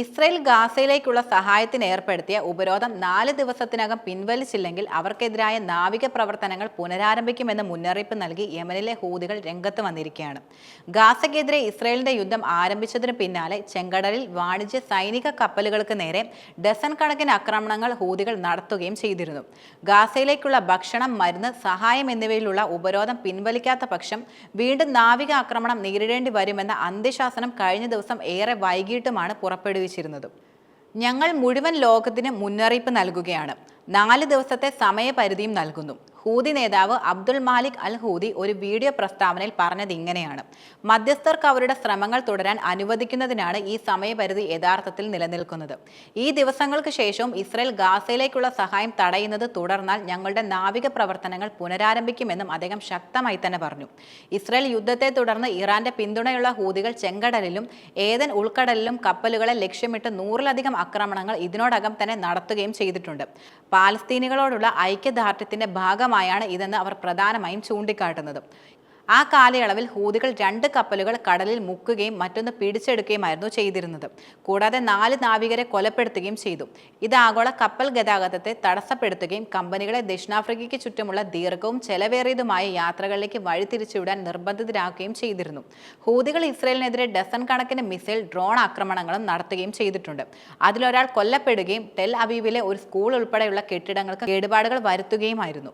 Israel ഗാസയിലേക്കുള്ള സഹായത്തിന് ഏർപ്പെടുത്തിയ ഉപരോധം നാല് ദിവസത്തിനകം പിൻവലിച്ചില്ലെങ്കിൽ അവർക്കെതിരായ നാവിക പ്രവർത്തനങ്ങൾ പുനരാരംഭിക്കുമെന്ന് മുന്നറിയിപ്പ് നൽകി യമനിലെ ഹൂതികൾ രംഗത്ത് വന്നിരിക്കുകയാണ്. ഗാസയ്ക്കെതിരെ ഇസ്രയേലിന്റെ യുദ്ധം ആരംഭിച്ചതിന് പിന്നാലെ ചെങ്കടലിൽ വാണിജ്യ സൈനിക കപ്പലുകൾക്ക് നേരെ ഡസൻ കണക്കിന് ആക്രമണങ്ങൾ ഹൂതികൾ നടത്തുകയും ചെയ്തിരുന്നു. ഗാസയിലേക്കുള്ള ഭക്ഷണം മരുന്ന് സഹായം എന്നിവയിലുള്ള ഉപരോധം പിൻവലിക്കാത്ത പക്ഷം വീണ്ടും നാവിക ആക്രമണം നേരിടേണ്ടി വരുമെന്ന അന്ത്യശാസനം കഴിഞ്ഞ ദിവസം ഏറെ വൈകിട്ടുമാണ് പുറപ്പെടുവിച്ചിരുന്നത് ഞങ്ങൾ മുഴുവൻ ലോകത്തിന് മുന്നറിയിപ്പ് നൽകുകയാണ്. നാല് ദിവസത്തെ സമയപരിധിയും നൽകുന്നു. ഹൂതി നേതാവ് അബ്ദുൾ മാലിക് അൽ ഹൂതി ഒരു വീഡിയോ പ്രസ്താവനയിൽ പറഞ്ഞത് ഇങ്ങനെയാണ്. മധ്യസ്ഥർക്ക് അവരുടെ ശ്രമങ്ങൾ തുടരാൻ അനുവദിക്കുന്നതിനാണ് ഈ സമയപരിധി യഥാർത്ഥത്തിൽ നിലനിൽക്കുന്നത്. ഈ ദിവസങ്ങൾക്ക് ശേഷവും ഇസ്രയേൽ ഗാസയിലേക്കുള്ള സഹായം തടയുന്നത് തുടർന്നാൽ ഞങ്ങളുടെ നാവിക പ്രവർത്തനങ്ങൾ പുനരാരംഭിക്കുമെന്നും അദ്ദേഹം ശക്തമായി തന്നെ പറഞ്ഞു. ഇസ്രയേൽ യുദ്ധത്തെ തുടർന്ന് ഇറാന്റെ പിന്തുണയുള്ള ഹൂതികൾ ചെങ്കടലിലും ഏതൻ ഉൾക്കടലിലും കപ്പലുകളെ ലക്ഷ്യമിട്ട് നൂറിലധികം ആക്രമണങ്ങൾ ഇതിനോടകം തന്നെ നടത്തുകയും ചെയ്തിട്ടുണ്ട്. പാലസ്തീനികളോടുള്ള ഐക്യദാർഢ്യത്തിന്റെ ഭാഗമായാണ് ഇതെന്ന് അവർ പ്രധാനമായും ചൂണ്ടിക്കാട്ടുന്നത്. ആ കാലയളവിൽ ഹൂതികൾ രണ്ട് കപ്പലുകൾ കടലിൽ മുക്കുകയും മറ്റൊന്ന് പിടിച്ചെടുക്കുകയുമായിരുന്നു ചെയ്തിരുന്നത്. കൂടാതെ നാല് നാവികരെ കൊലപ്പെടുത്തുകയും ചെയ്തു. ഇത് ആഗോള കപ്പൽ ഗതാഗതത്തെ തടസ്സപ്പെടുത്തുകയും കമ്പനികളെ ദക്ഷിണാഫ്രിക്കയ്ക്ക് ചുറ്റുമുള്ള ദീർഘവും ചെലവേറിയതുമായ യാത്രകളിലേക്ക് വഴിതിരിച്ചുവിടാൻ നിർബന്ധിതരാക്കുകയും ചെയ്തിരുന്നു. ഹൂതികൾ ഇസ്രയേലിനെതിരെ ഡസൺ കണക്കിന് മിസൈൽ ഡ്രോൺ ആക്രമണങ്ങളും നടത്തുകയും ചെയ്തിട്ടുണ്ട്. അതിലൊരാൾ കൊല്ലപ്പെടുകയും ടെൽ അവീവിലെ ഒരു സ്കൂൾ ഉൾപ്പെടെയുള്ള കെട്ടിടങ്ങൾക്ക് കേടുപാടുകൾ വരുത്തുകയുമായിരുന്നു.